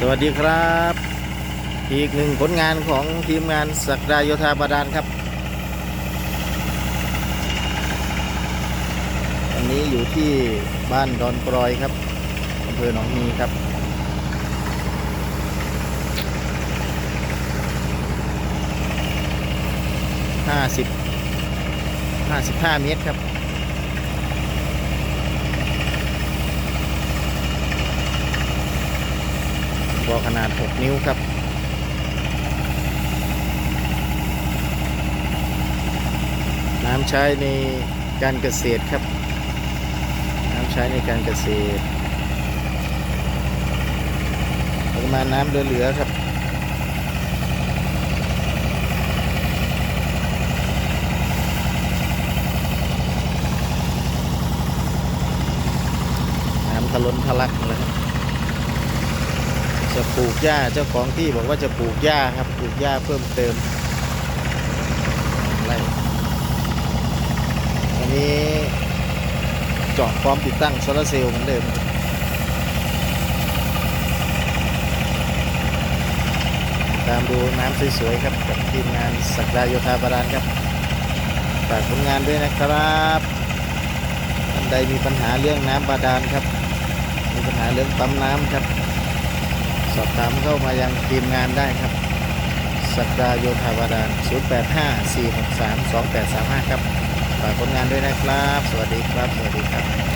สวัสดีครับ อีกหนึ่งผลงานของทีมงานสักดาโยธาบาดาลครับวันนี้อยู่ที่บ้านดอนปรอยครับอำเภอหนองมีครับ ห้าสิบห้าสิบห้าเมตรครับ อขนาด 6 นิ้วครับ น้ำใช้ในการเกษตรครับ น้ำใช้ในการเกษตรปริมาณน้ำเหลือๆครับน้ำทะล้นทะลักเลยครับ จะปลูกหญ้าเจ้าของที่บอกว่าจะปลูกหญ้าครับปลูกหญ้าเพิ่มเติมไร่วันนี้เจาะพร้อมติดตั้งโซลาร์เซลล์เหมือนเดิมตามดูน้ำสวยๆครับกับทีมงานสักดาโยธาบาดาลครับฝากผลงานด้วยนะครับท่านใดมีปัญหาเรื่องน้ำบาดาลครับ มีปัญหาเรื่องปั๊มน้ำครับ สอบถามเข้ามายังทีมงานได้ครับ สัปดาโยธาวาดาน0854632835 ครับฝากผลงานด้วยนะครับ สวัสดีครับ สวัสดีครับ